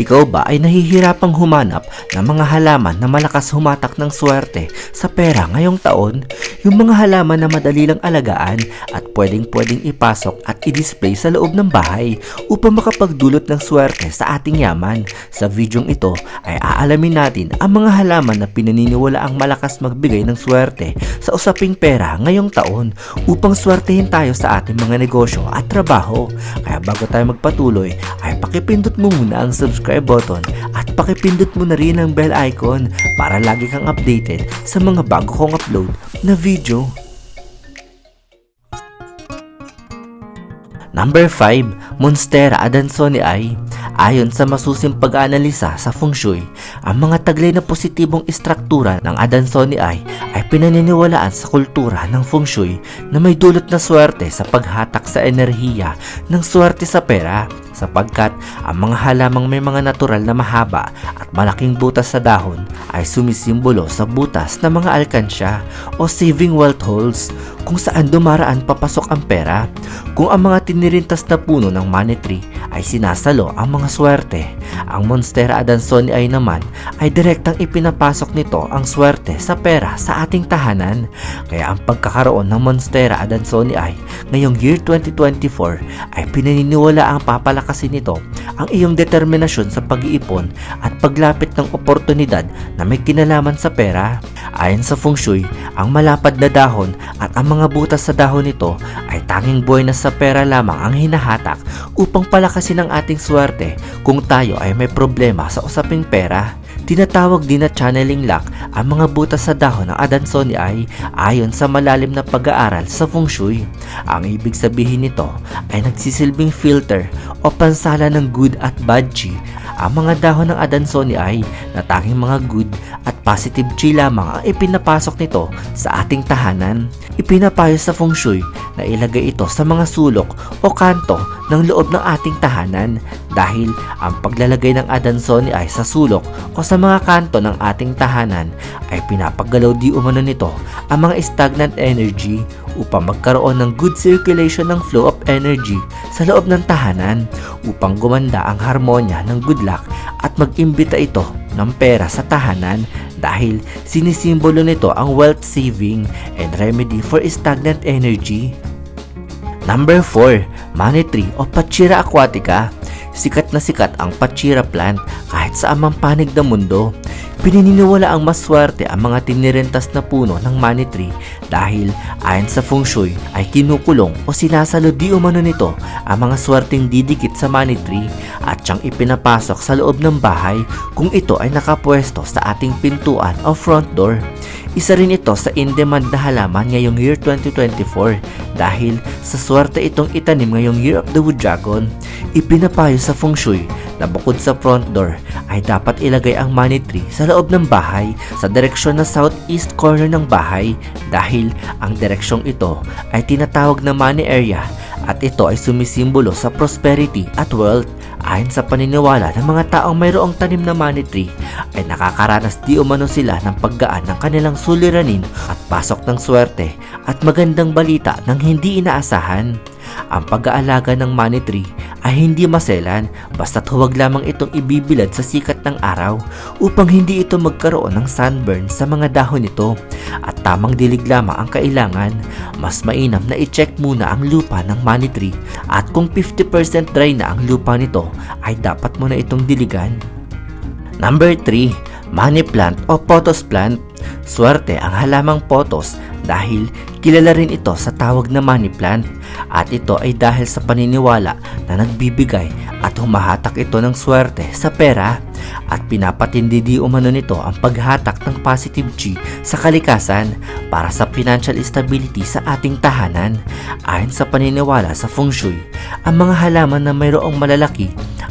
Ikaw ba ay nahihirapang humanap ng mga halaman na malakas humatak ng swerte sa pera ngayong taon? Yung mga halaman na madali lang alagaan at pwedeng pwedeng ipasok at i-display sa loob ng bahay upang makapagdulot ng swerte sa ating yaman. Sa videong ito ay aalamin natin ang mga halaman na pinaniniwala ang malakas magbigay ng swerte sa usaping pera ngayong taon upang swertehin tayo sa ating mga negosyo at trabaho. Kaya bago tayo magpatuloy ay pakipindot mo muna ang subscribe button. At pakipindot mo na rin ang bell icon para lagi kang updated sa mga bago kong upload na video. Number 5, Monstera Adansoni ay Ayon sa masusing pag-aanalisa sa feng shui, ang mga taglay na positibong istruktura ng Adansoni ay ay pinaniniwalaan sa kultura ng feng shui na may dulot na swerte sa paghatak sa enerhiya ng swerte sa pera sapagkat ang mga halamang may mga natural na mahaba at malaking butas sa dahon ay sumisimbolo sa butas ng mga alkansya o saving wealth holes kung saan dumaraan papasok ang pera. Kung ang mga tinirintas na puno ng money tree ay sinasalo ang mga swerte, ang Monstera Adansoni ay naman ay direktang ipinapasok nito ang swerte sa pera sa ating tahanan. Kaya ang pagkakaroon ng Monstera Adansoni ay ngayong year 2024 ay pinaniniwala ang papalakasin nito ang iyong determinasyon sa pag-iipon at paglapit ng oportunidad na may kinalaman sa pera. Ayon sa feng shui, ang malapad na dahon at ang mga butas sa dahon nito ay tanging buhay na sa pera lamang ang hinahatak upang palakasin ang ating swerte kung tayo ay may problema sa usaping pera. Tinatawag din na channeling lock ang mga butas sa dahon ng Adansoni ay ayon sa malalim na pag-aaral sa feng shui. Ang ibig sabihin nito ay nagsisilbing filter o pansala ng good at bad chi. Ang mga dahon ng Adansoni ay na tanging mga good at positive chi lamang ang ipinapasok nito sa ating tahanan. Ipinapayo sa feng shui na ilagay ito sa mga sulok o kanto ng loob ng ating tahanan dahil ang paglalagay ng Adansoni ay sa sulok o sa mga kanto ng ating tahanan ay pinapagalaw di umano nito ang mga stagnant energy upang magkaroon ng good circulation ng flow of energy sa loob ng tahanan upang gumanda ang harmonya ng good luck at mag-imbita ito ng pera sa tahanan dahil sinisimbolo nito ang wealth saving and remedy for stagnant energy. Number 4, money tree o Pachira aquatica. Sikat na sikat ang Pachira plant kahit sa amang panig ng mundo. Pinaniniwala ang maswerte ang mga tinirentas na puno ng money tree dahil ayon sa feng shui ay kinukulong o sinasalo di umano nito ang mga swerteng didikit sa money tree at siyang ipinapasok sa loob ng bahay kung ito ay nakapwesto sa ating pintuan o front door. Isa rin ito sa in-demand na halaman ngayong year 2024 dahil sa swerte itong itanim ngayong year of the wood dragon. Ipinapayo sa feng shui na bukod sa front door ay dapat ilagay ang money tree sa loob ng bahay sa direksyon na southeast corner ng bahay dahil ang direksyong ito ay tinatawag na money area at ito ay sumisimbolo sa prosperity at wealth. Ayon sa paniniwala ng mga taong mayroong tanim na money tree ay nakakaranas di umano sila ng paggaan ng kanilang suliranin at pasok ng swerte at magandang balita ng hindi inaasahan. Ang pag-aalaga ng money tree ay hindi maselan basta't huwag lamang itong ibibilad sa sikat ng araw upang hindi ito magkaroon ng sunburn sa mga dahon nito at tamang dilig lamang ang kailangan. Mas mainam na i-check muna ang lupa ng money tree at kung 50% dry na ang lupa nito ay dapat mo na itong diligan. Number 3, money plant o potos plant. Swerte ang halamang potos dahil kilala rin ito sa tawag na money plant at ito ay dahil sa paniniwala na nagbibigay at humahatak ito ng swerte sa pera at pinapatindi di umano nito ang paghatak ng positive chi sa kalikasan para sa financial stability sa ating tahanan. Ayon sa paniniwala sa feng shui, ang mga halaman na mayroong malalaki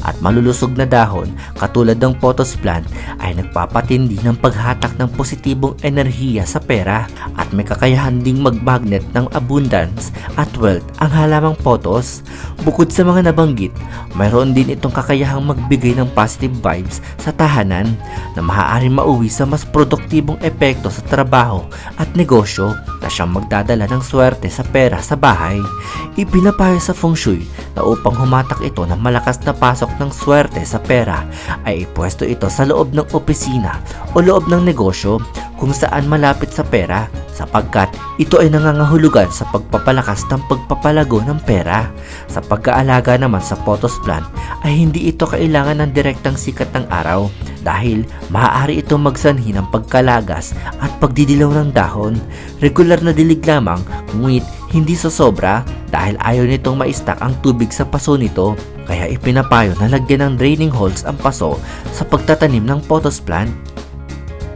at malulusog na dahon katulad ng potos plant ay nagpapatindi ng paghatak ng positibong enerhiya sa pera at may kakayahan ding magmagnet ng abundance at wealth ang halamang potos. Bukod sa mga nabanggit, mayroon din itong kakayahang magbigay ng positive vibes sa tahanan na maaaring mauwi sa mas produktibong epekto sa trabaho at negosyo na siyang magdadala ng swerte sa pera sa bahay. Ipinapayo sa feng shui na upang humatak ito ng malakas na pasok ng swerte sa pera ay ipwesto ito sa loob ng opisina o loob ng negosyo kung saan malapit sa pera sapagkat ito ay nangangahulugan sa pagpapalakas ng pagpapalago ng pera. Sa pag-aalaga naman sa photos plant ay hindi ito kailangan ng direktang sikat ng araw dahil maaari itong magsanhi ng pagkalagas at pagdidilaw ng dahon. Regular na dilig lamang ngunit hindi sa sobra dahil ayaw nitong maistak ang tubig sa paso nito kaya ipinapayo na lagyan ng draining holes ang paso sa pagtatanim ng photos plant.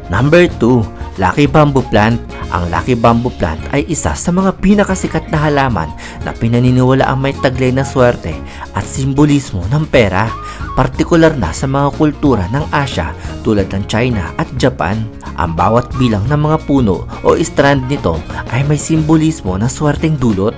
Number 2, Lucky Bamboo Plant. Ang Lucky Bamboo Plant ay isa sa mga pinakasikat na halaman na pinaniniwala ang may taglay na swerte at simbolismo ng pera, partikular na sa mga kultura ng Asya tulad ng China at Japan. Ang bawat bilang ng mga puno o strand nito ay may simbolismo na swerteng dulot.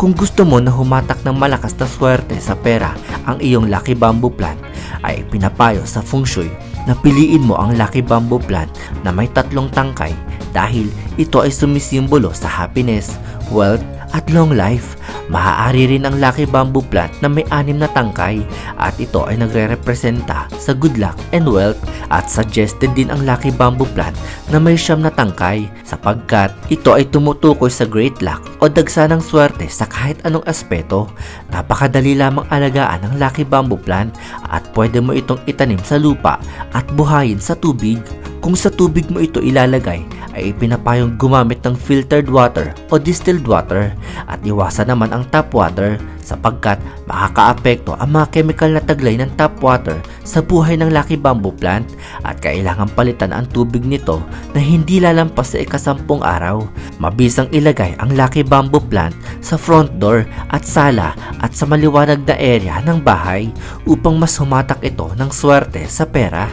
Kung gusto mo na humatak ng malakas na swerte sa pera ang iyong Lucky Bamboo Plant, ay pinapayo sa feng shui na piliin mo ang Lucky Bamboo Plant na may tatlong tangkay dahil ito ay sumisimbolo sa happiness, wealth, at long life. Maaari rin ang Lucky Bamboo Plant na may anim na tangkay at ito ay nagre-representa sa good luck and wealth at suggested din ang Lucky Bamboo Plant na may siyam na tangkay sapagkat ito ay tumutukoy sa great luck o dagsa ng swerte sa kahit anong aspeto. Napakadali lamang alagaan ang Lucky Bamboo Plant at pwede mo itong itanim sa lupa at buhayin sa tubig. Kung sa tubig mo ito ilalagay, ay ipinapayong gumamit ng filtered water o distilled water at iwasan naman ang tap water sapagkat makakaapekto ang mga chemical na taglay ng tap water sa buhay ng Lucky Bamboo Plant at kailangan palitan ang tubig nito na hindi lalampas sa ikasampung araw. Mabisang ilagay ang Lucky Bamboo Plant sa front door at sala at sa maliwanag na area ng bahay upang mas humatak ito ng swerte sa pera.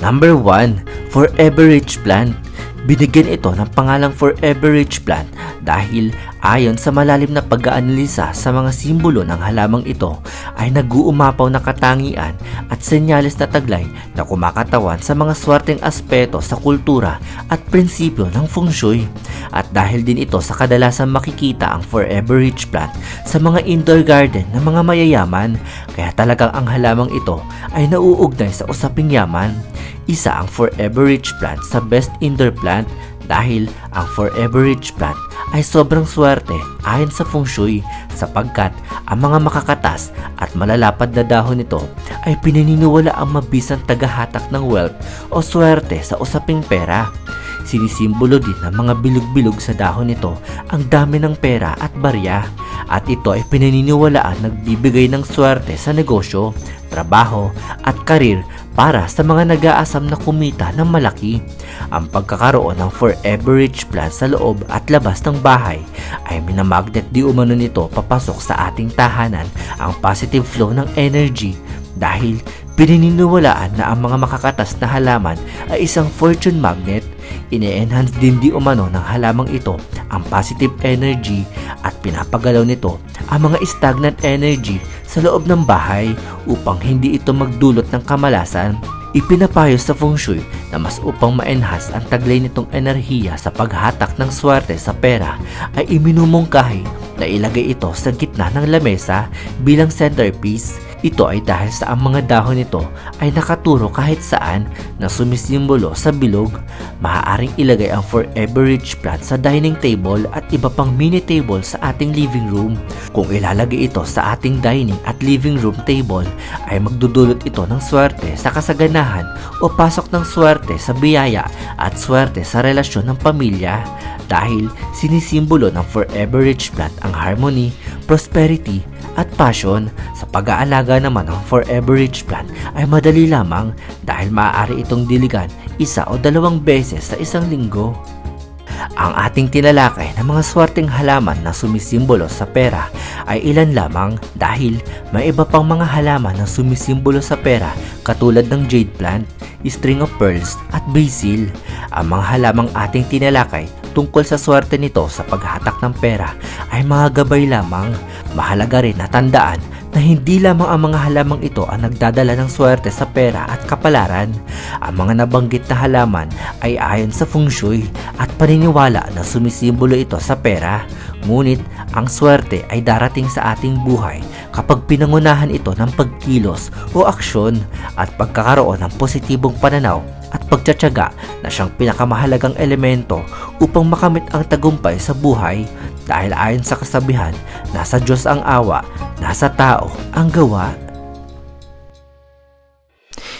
Number 1, Forever Rich Plant. Binigyan ito ng pangalang Forever Rich Plant dahil ayon sa malalim na pag-aanalisa sa mga simbolo ng halamang ito ay nag-uumapaw na katangian at senyales na taglay na kumakatawan sa mga swerteng aspeto sa kultura at prinsipyo ng feng shui. At dahil din ito sa kadalasan makikita ang Forever Rich Plant sa mga indoor garden ng mga mayayaman kaya talagang ang halamang ito ay nauugnay sa usaping yaman. Isa ang Forever Rich Plant sa Best Indoor Plant dahil ang Forever Rich Plant ay sobrang swerte ayon sa feng shui sapagkat ang mga makakatas at malalapad na dahon nito ay pinaniniwala ang mabisang tagahatak ng wealth o swerte sa usaping pera. Sinisimbolo din ng mga bilog-bilog sa dahon nito ang dami ng pera at barya at ito ay pinaniniwalaan nagbibigay ng swerte sa negosyo, trabaho at karir para sa mga nag-aasam na kumita ng malaki. Ang pagkakaroon ng Forever Rich Plan sa loob at labas ng bahay ay minamagnet di umano nito papasok sa ating tahanan ang positive flow ng energy dahil pinaniniwalaan na ang mga makakatas na halaman ay isang fortune magnet. Ine-enhance din di umano ng halamang ito ang positive energy at pinapagalaw nito ang mga stagnant energy sa loob ng bahay upang hindi ito magdulot ng kamalasan. Ipinapayo sa feng shui na mas upang ma-enhance ang taglay nitong enerhiya sa paghatak ng swerte sa pera ay iminumungkahi na ilagay ito sa gitna ng lamesa bilang centerpiece. Ito ay dahil sa ang mga dahon nito ay nakaturo kahit saan na sumisimbolo sa bilog. Maaaring ilagay ang Forever Rich plant sa dining table at iba pang mini table sa ating living room. Kung ilalagay ito sa ating dining at living room table ay magdudulot ito ng swerte sa kasaganahan o pasok ng swerte sa biyaya at swerte sa relasyon ng pamilya dahil sinisimbolo ng Forever Rich plant ang harmony, prosperity, at passion. Sa pag-aalaga naman ng Forever Rich plant ay madali lamang dahil maaari itong diligan isa o dalawang beses sa isang linggo. Ang ating tinalakay ng mga swerteng halaman na sumisimbolo sa pera ay ilan lamang dahil may iba pang mga halaman na sumisimbolo sa pera katulad ng jade plant, string of pearls at basil. Ang mga halamang ating tinalakay tungkol sa swerte nito sa paghatak ng pera ay mga gabay lamang. Mahalaga rin na tandaan na hindi lamang ang mga halamang ito ang nagdadala ng swerte sa pera at kapalaran. Ang mga nabanggit na halaman ay ayon sa feng shui at paniniwala na sumisimbolo ito sa pera. Ngunit ang swerte ay darating sa ating buhay kapag pinangunahan ito ng pagkilos o aksyon at pagkakaroon ng positibong pananaw at pagtsatsaga na siyang pinakamahalagang elemento upang makamit ang tagumpay sa buhay dahil ayon sa kasabihan, nasa Diyos ang awa, nasa tao ang gawa.